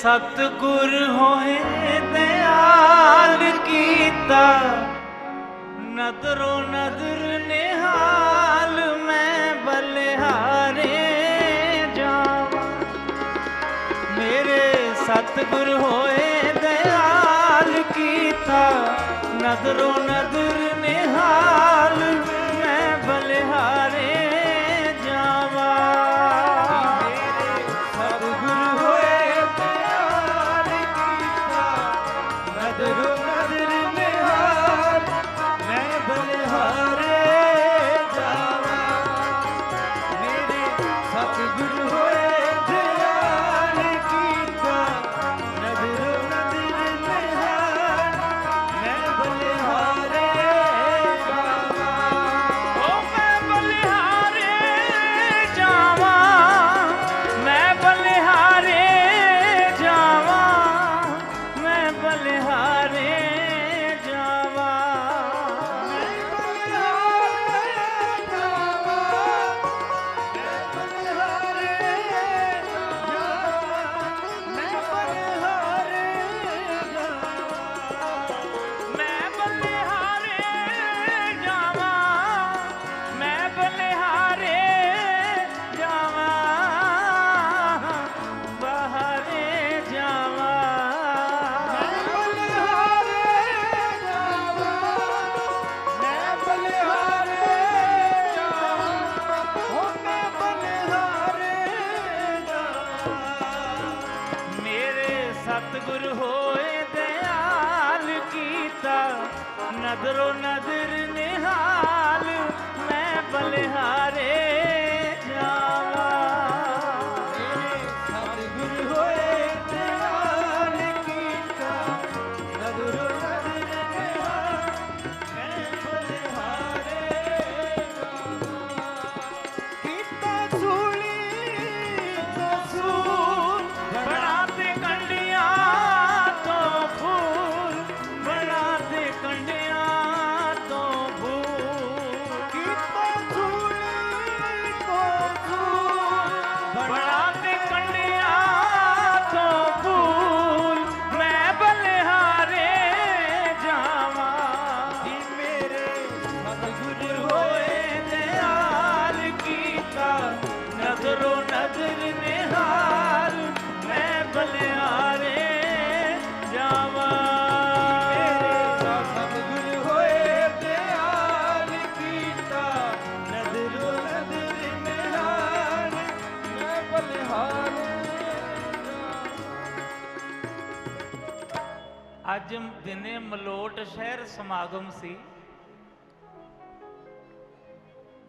ਸਤਿਗੁਰ ਹੋਏ ਦਿਆਲ ਕੀਤਾ। ਨਦਰੋ ਨਦਰ ਨਿਹਾਲ ਮੈਂ ਬਲਿਹਾਰੇ ਜਾਵਾਂ। ਮੇਰੇ ਸਤਿਗੁਰ ਹੋਏ ਦਿਆਲ ਕੀਤਾ। ਨਦਰੋ ਨਦਰ ਨਿਹਾਲ ਮੈਂ ਅੱਜ ਦਿਨੇ ਮਲੋਟ ਸ਼ਹਿਰ ਸਮਾਗਮ ਸੀ।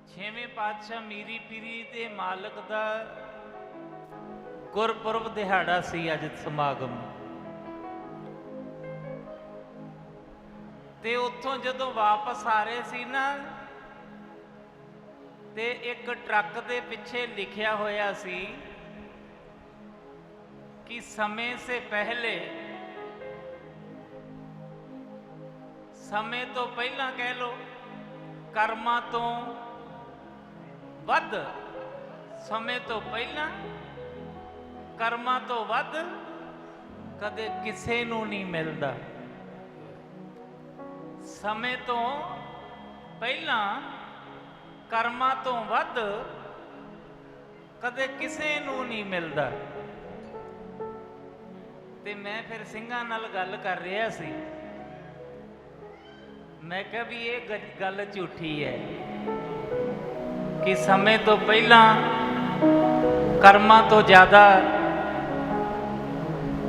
ਛੇਵੇਂ ਪਾਤਸ਼ਾਹ ਮੀਰੀ ਪੀਰੀ ਦੇ ਮਾਲਕ ਦਾ ਗੁਰਪੁਰਬ ਦਿਹਾੜਾ ਸੀ ਅੱਜ ਸਮਾਗਮ। ਤੇ ਉੱਥੋਂ ਜਦੋਂ ਵਾਪਸ ਆ ਰਹੇ ਸੀ ਨਾ, ਤੇ ਇੱਕ ਟਰੱਕ ਦੇ ਪਿੱਛੇ ਲਿਖਿਆ ਹੋਇਆ ਸੀ ਕਿ ਸਮੇਂ ਸੇ ਪਹਿਲੇ ਸਮੇਂ ਤੋਂ ਪਹਿਲਾਂ ਕਹਿ ਲੋ ਕਰਮਾਂ ਤੋਂ ਵੱਧ, ਸਮੇਂ ਤੋਂ ਪਹਿਲਾਂ, ਕਰਮਾਂ ਤੋਂ ਵੱਧ ਕਦੇ ਕਿਸੇ ਨੂੰ ਨਹੀਂ ਮਿਲਦਾ। ਸਮੇਂ ਤੋਂ ਪਹਿਲਾਂ, ਕਰਮਾਂ ਤੋਂ ਵੱਧ ਕਦੇ ਕਿਸੇ ਨੂੰ ਨਹੀਂ ਮਿਲਦਾ। ਤੇ ਮੈਂ ਫਿਰ ਸਿੰਘਾਂ ਨਾਲ ਗੱਲ ਕਰ ਰਿਹਾ ਸੀ। ਮੈਂ ਕਿਹਾ ਵੀ ਇਹ ਗੱਲ ਝੂਠੀ ਹੈ ਕਿ ਸਮੇਂ ਤੋਂ ਪਹਿਲਾਂ ਕਰਮਾਂ ਤੋਂ ਜ਼ਿਆਦਾ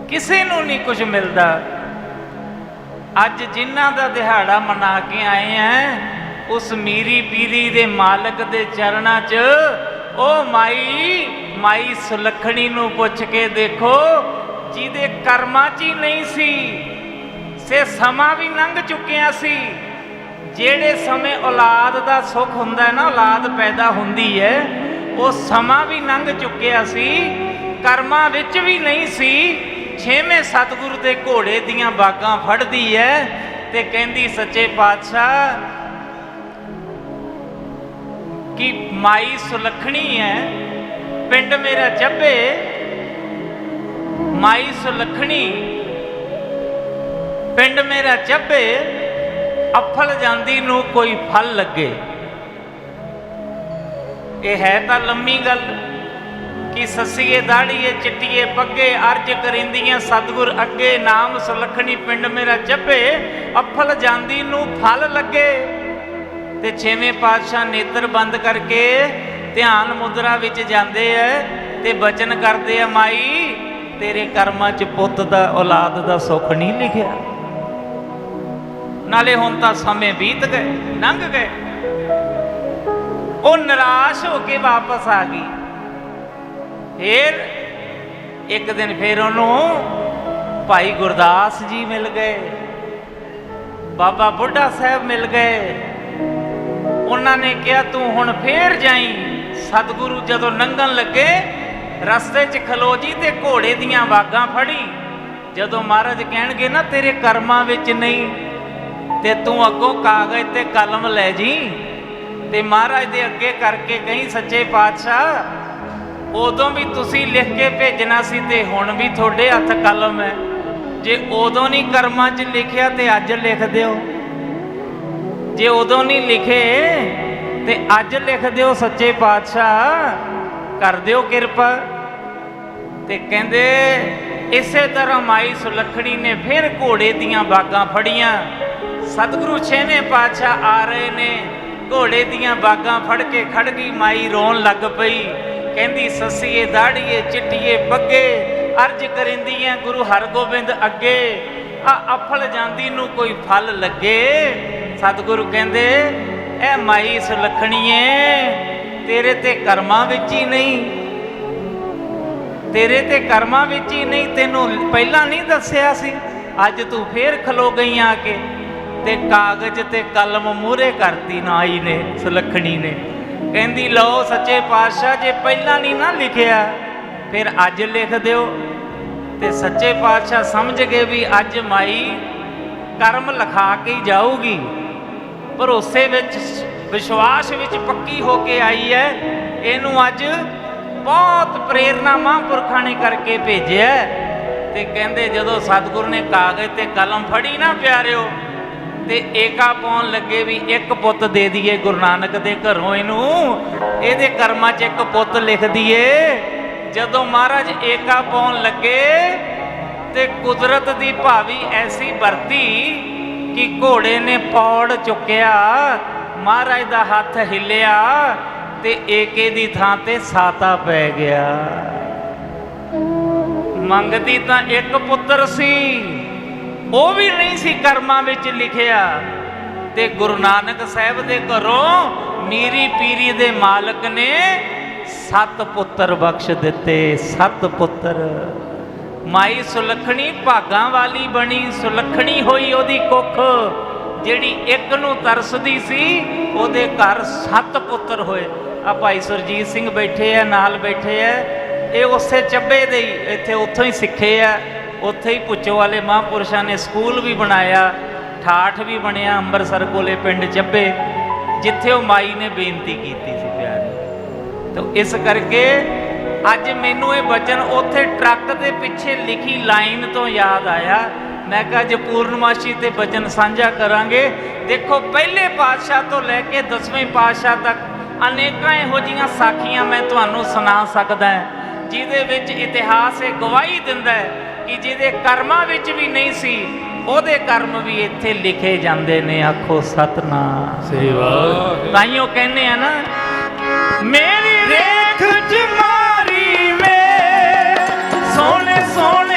ਕਿਸੇ ਨੂੰ ਨਹੀਂ ਕੁਝ ਮਿਲਦਾ। ਅੱਜ ਜਿਨ੍ਹਾਂ ਦਾ ਦਿਹਾੜਾ ਮਨਾ ਕੇ ਆਏ ਆ ਉਸ ਮੀਰੀ ਪੀਰੀ ਦੇ ਮਾਲਕ ਦੇ ਚਰਨਾਂ 'ਚ ਉਹ ਮਾਈ ਮਾਈ ਸੁਲੱਖਣੀ ਨੂੰ ਪੁੱਛ ਕੇ ਦੇਖੋ, ਜਿਹਦੇ ਕਰਮਾਂ 'ਚ ਹੀ ਨਹੀਂ ਸੀ, ਸੇ ਸਮਾਂ ਵੀ ਲੰਘ ਚੁੱਕਿਆ ਸੀ। ਜਿਹੜੇ ਸਮੇਂ ਔਲਾਦ ਦਾ ਸੁੱਖ ਹੁੰਦਾ ਹੈ ਨਾ, ਔਲਾਦ ਪੈਦਾ ਹੁੰਦੀ ਹੈ, ਉਹ ਸਮਾਂ ਵੀ ਲੰਘ ਚੁੱਕਿਆ ਸੀ, ਕਰਮਾਂ ਵਿੱਚ ਵੀ ਨਹੀਂ ਸੀ, ਛੇਵੇਂ ਸਤਿਗੁਰੂ ਦੇ ਘੋੜੇ ਦੀਆਂ ਬਾਗਾਂ ਫੜਦੀ ਹੈ ਤੇ ਕਹਿੰਦੀ, ਸੱਚੇ ਪਾਤਸ਼ਾਹ, ਕਿ ਮਾਈ ਸੁਲੱਖਣੀ ਹੈ? ਪਿੰਡ ਮੇਰਾ ਜੱਬੇ, ਮਾਈ ਸੁਲੱਖਣੀ, ਪਿੰਡ ਮੇਰਾ ਚੱਬੇ ਅਫਲ ਜਾਂਦੀ ਨੂੰ ਕੋਈ ਫਲ ਲੱਗੇ। ਇਹ ਹੈ ਤਾਂ ਲੰਮੀ ਗੱਲ ਕਿ ਸੱਸੀਏ ਦਾੜੀਏ ਚਿੱਟੀਏ ਪੱਗੇ ਅਰਜ ਕਰਿੰਦੀਆਂ ਸਤਗੁਰ ਅੱਗੇ ਨਾਮ ਸੁਲੱਖਣੀ ਪਿੰਡ ਮੇਰਾ ਚੱਬੇ ਅਫਲ ਜਾਂਦੀ ਨੂੰ ਫਲ ਲੱਗੇ। ਤੇ ਛੇਵੇਂ ਪਾਤਸ਼ਾਹ ਨੇਤਰ ਬੰਦ ਕਰਕੇ ਧਿਆਨ ਮੁਦਰਾ ਵਿੱਚ ਜਾਂਦੇ ਐ ਤੇ ਬਚਨ ਕਰਦੇ ਆ, ਮਾਈ, ਤੇਰੇ ਕਰਮਾਂ 'ਚ ਪੁੱਤ ਦਾ ਔਲਾਦ ਦਾ ਸੁੱਖ ਨਹੀਂ ਲਿਖਿਆ। ਨਾਲੇ ਹੁਣ ਤਾਂ ਸਮੇਂ ਬੀਤ ਗਏ, ਲੰਘ ਗਏ। ਉਹ ਨਿਰਾਸ਼ ਹੋ ਕੇ ਵਾਪਸ ਆ ਗਈ। ਫੇਰ ਇੱਕ ਦਿਨ ਫਿਰ ਉਹਨੂੰ ਭਾਈ ਗੁਰਦਾਸ ਜੀ ਮਿਲ ਗਏ। ਬਾਬਾ ਬੁੱਢਾ ਸਾਹਿਬ ਮਿਲ ਗਏ। ਉਹਨਾਂ ਨੇ ਕਿਹਾ, ਤੂੰ ਹੁਣ ਫੇਰ ਜਾਈ। ਸਤਿਗੁਰੂ ਜਦੋਂ ਲੰਘਣ ਲੱਗੇ, ਰਸਤੇ 'ਚ ਖਲੋ ਜੀ ਤੇ ਘੋੜੇ ਦੀਆਂ ਵਾਗਾਂ ਫੜੀ। ਜਦੋਂ ਮਹਾਰਾਜ ਕਹਿਣਗੇ, ਨਾ ਤੇਰੇ ਕਰਮਾਂ ਵਿੱਚ ਨਹੀਂ ਤੇ ਤੂੰ ਅੱਗੋਂ ਕਾਗਜ਼ ਤੇ ਕਲਮ ਲੈ ਜੀ। ਤੇ ਮਹਾਰਾਜ ਦੇ ਅੱਗੇ ਕਰਕੇ ਕਹੀਂ, ਸੱਚੇ ਪਾਤਸ਼ਾਹ, ਉਦੋਂ ਵੀ ਤੁਸੀਂ ਲਿਖ ਕੇ ਭੇਜਣਾ ਸੀ ਤੇ ਹੁਣ ਵੀ ਤੁਹਾਡੇ ਹੱਥ ਕਲਮ ਹੈ। ਜੇ ਉਦੋਂ ਨਹੀਂ ਕਰਮਾਂ 'ਚ ਲਿਖਿਆ ਤੇ ਅੱਜ ਲਿਖ ਦਿਓ। ਜੇ ਉਦੋਂ ਨਹੀਂ ਲਿਖੇ ਤੇ ਅੱਜ ਲਿਖ ਦਿਓ, ਸੱਚੇ ਪਾਤਸ਼ਾਹ, ਕਰ ਦਿਓ ਕਿਰਪਾ। ਤੇ ਕਹਿੰਦੇ, ਇਸੇ ਤਰ੍ਹਾਂ ਮਾਈ ਸੁਲੱਖਣੀ ਨੇ ਫਿਰ ਘੋੜੇ ਦੀਆਂ ਬਾਗਾਂ ਫੜੀਆਂ। ਸਤਿਗੁਰੂ ਛੇਵੇਂ ਪਾਤਸ਼ਾਹ ਆ ਰਹੇ ਨੇ। ਘੋੜੇ ਦੀਆਂ ਬਾਗਾਂ ਫੜ ਕੇ ਖੜ ਗਈ ਮਾਈ ਰੋਣ ਲੱਗ ਪਈ। ਕਹਿੰਦੀ, ਸੱਸੀਏ, ਦਾੜੀਏ, ਚਿੱਟੀਏ ਪੱਗੇ ਅਰਜ ਕਰਿੰਦੀਆਂ ਗੁਰੂ ਹਰਗੋਬਿੰਦ ਅੱਗੇ। ਆ ਅਫਲ ਜਾਂਦੀ ਨੂੰ ਕੋਈ ਫਲ ਲੱਗੇ? ਸਤਿਗੁਰੂ ਕਹਿੰਦੇ ਇਹ ਮਾਈ ਸੁਲੱਖਣੀਏ ਤੇਰੇ ਤੇ ਕਰਮਾਂ ਵਿੱਚ ਹੀ ਨਹੀਂ। ਤੇਰੇ ਤੇ ਕਰਮਾਂ ਵਿੱਚ ਹੀ ਨਹੀਂ, ਤੈਨੂੰ ਪਹਿਲਾਂ ਨਹੀਂ ਦੱਸਿਆ ਸੀ, ਅੱਜ ਤੂੰ ਫੇਰ ਖਲੋ ਗਈ ਆ ਕੇ ਤੇ ਕਾਗਜ਼ ਤੇ ਕਲਮ ਮੂਰੇ ਕਰਤੀ ਨਾਈ ਨੇ, ਸੁਲੱਖਣੀ ਨੇ। ਕਹਿੰਦੀ, ਲਓ ਸੱਚੇ ਪਾਤਸ਼ਾਹ, ਜੇ ਪਹਿਲਾਂ ਨਹੀਂ ਨਾ ਲਿਖਿਆ, ਫਿਰ ਅੱਜ ਲਿਖ ਦਿਓ। ਤੇ ਸੱਚੇ ਪਾਤਸ਼ਾਹ ਸਮਝ ਗਏ ਵੀ ਅੱਜ ਮਾਈ ਕਰਮ ਲਿਖਾ ਕੇ ਜਾਊਗੀ। ਭਰੋਸੇ ਵਿੱਚ, ਵਿਸ਼ਵਾਸ ਵਿੱਚ ਪੱਕੀ ਹੋ ਕੇ ਆਈ ਹੈ। ਇਹਨੂੰ ਅੱਜ ਬਹੁਤ ਪ੍ਰੇਰਣਾ ਮਹਾਂਪੁਰਖਾਂ ਨੇ ਕਰਕੇ ਭੇਜਿਆ ਤੇ ਕਹਿੰਦੇ, ਜਦੋਂ ਸਤਿਗੁਰ ਨੇ ਕਾਗਜ਼ ਤੇ ਕਲਮ ਫੜੀ ਨਾ ਪਿਆਰਿਓ ਤੇ ਏਕਾ ਪਾਉਣ ਲੱਗੇ ਵੀ ਇੱਕ ਪੁੱਤ ਦੇ ਦਈਏ ਗੁਰੂ ਨਾਨਕ ਦੇ ਘਰੋਂ ਇਹਨੂੰ। ਇਹਦੇ ਕਰਮਾਂ 'ਚ ਇੱਕ ਪੁੱਤ ਲਿਖ ਦਈਏ। ਜਦੋਂ ਮਹਾਰਾਜ ਏਕਾ ਪਾਉਣ ਲੱਗੇ ਤੇ ਕੁਦਰਤ ਦੀ ਭਾਵੀ ਐਸੀ ਵਰਤੀ ਕਿ ਘੋੜੇ ਨੇ ਪੌੜ ਚੁੱਕਿਆ, ਮਹਾਰਾਜ ਦਾ ਹੱਥ ਹਿੱਲਿਆ ਤੇ ਏਕੇ ਦੀ ਥਾਂ ਤੇ ਸਾਤਾ ਪੈ ਗਿਆ। ਮੰਗਦੀ ਤਾਂ ਇੱਕ ਪੁੱਤਰ ਸੀ। ਉਹ ਵੀ ਨਹੀਂ ਸੀ ਕਰਮਾਂ ਵਿੱਚ ਲਿਖਿਆ। ਤੇ ਗੁਰੂ ਨਾਨਕ ਸਾਹਿਬ ਦੇ ਘਰੋਂ ਮੀਰੀ ਪੀਰੀ ਦੇ ਮਾਲਕ ਨੇ ਸੱਤ ਪੁੱਤਰ ਬਖਸ਼ ਦਿੱਤੇ, ਸੱਤ ਪੁੱਤਰ। ਮਾਈ ਸੁਲੱਖਣੀ ਭਾਗਾਂ ਵਾਲੀ ਬਣੀ, ਸੁਲੱਖਣੀ ਹੋਈ ਉਹਦੀ ਕੁੱਖ, ਜਿਹੜੀ ਇੱਕ ਨੂੰ ਤਰਸਦੀ ਸੀ, ਉਹਦੇ ਘਰ ਸੱਤ ਪੁੱਤਰ ਹੋਏ। ਆ ਭਾਈ ਸੁਰਜੀਤ ਸਿੰਘ ਬੈਠੇ ਆ, ਨਾਲ ਬੈਠੇ ਆ। ਇਹ ਉਸੇ ਚੱਬੇ ਦੇ ਹੀ, ਇੱਥੇ ਉੱਥੋਂ ਹੀ ਸਿੱਖੇ ਆ। ਉੱਥੇ ਹੀ ਪੁੱਚੋ ਵਾਲੇ ਮਹਾਂਪੁਰਸ਼ਾਂ ਨੇ ਸਕੂਲ ਵੀ ਬਣਾਇਆ, ਠਾਠ ਵੀ ਬਣਿਆ, ਅੰਮ੍ਰਿਤਸਰ ਕੋਲੇ ਪਿੰਡ ਚੱਬੇ, ਜਿੱਥੇ ਉਹ ਮਾਈ ਨੇ ਬੇਨਤੀ ਕੀਤੀ ਸੀ ਪਿਆਰੀ ਤਾਂ ਇਸ ਕਰਕੇ ਅੱਜ ਮੈਨੂੰ ਇਹ ਬਚਨ ਉੱਥੇ ਟਰੱਕ ਦੇ ਪਿੱਛੇ ਲਿਖੀ ਲਾਈਨ ਤੋਂ ਯਾਦ ਆਇਆ। ਮੈਂ ਕਿਹਾ ਜੇ ਪੂਰਨਮਾਸ਼ੀ ਤੇ ਬਚਨ ਸਾਂਝਾ ਕਰਾਂਗੇ। ਦੇਖੋ, ਪਹਿਲੇ ਪਾਤਸ਼ਾਹ ਤੋਂ ਲੈ ਕੇ 10ਵੇਂ ਪਾਤਸ਼ਾਹ ਤੱਕ ਅਨੇਕਾਂ ਇਹੋ ਜੀਆਂ ਸਾਖੀਆਂ ਮੈਂ ਤੁਹਾਨੂੰ ਸੁਣਾ ਸਕਦਾ ਜਿਹਦੇ ਵਿੱਚ ਇਤਿਹਾਸ ਇਹ ਗਵਾਹੀ ਦਿੰਦਾ ਹੈ ਕਿ ਜਿਹਦੇ ਕਰਮਾਂ ਵਿੱਚ ਵੀ ਨਹੀਂ ਸੀ ਉਹਦੇ ਕਰਮ ਵੀ ਇੱਥੇ ਲਿਖੇ ਜਾਂਦੇ ਨੇ ਆਖੋ ਸਤਨਾਮ। ਸੇਵਾ ਤਾਈਓ ਕਹਿੰਦੇ ਆ ਨਾ ਮੇਰੀ ਰੇਖ ਚ ਮਾਰੀ ਵੇ ਸੋਹਣੇ ਸੋਹਣੇ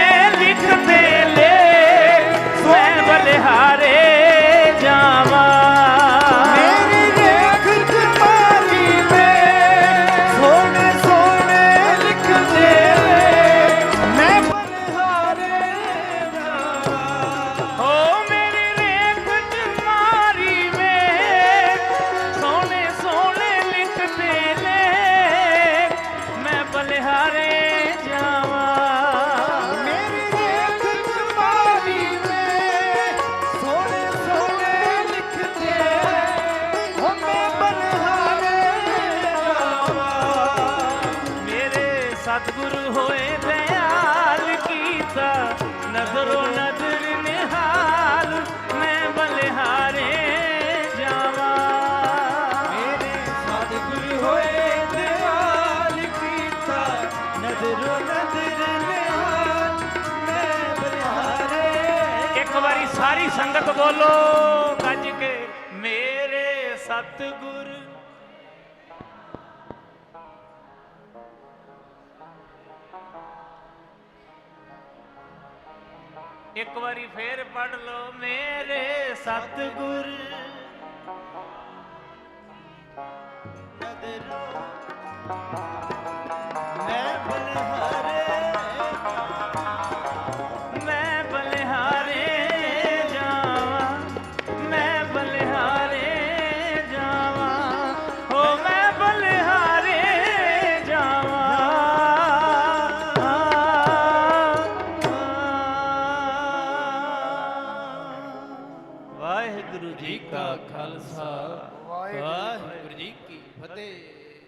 ਸੰਗਤ ਬੋਲੋ ਗੱਜ ਕੇ ਮੇਰੇ ਸਤਿਗੁਰ। ਇੱਕ ਵਾਰੀ ਫੇਰ ਪੜ ਲਓ ਮੇਰੇ ਸਤਿਗੁਰ।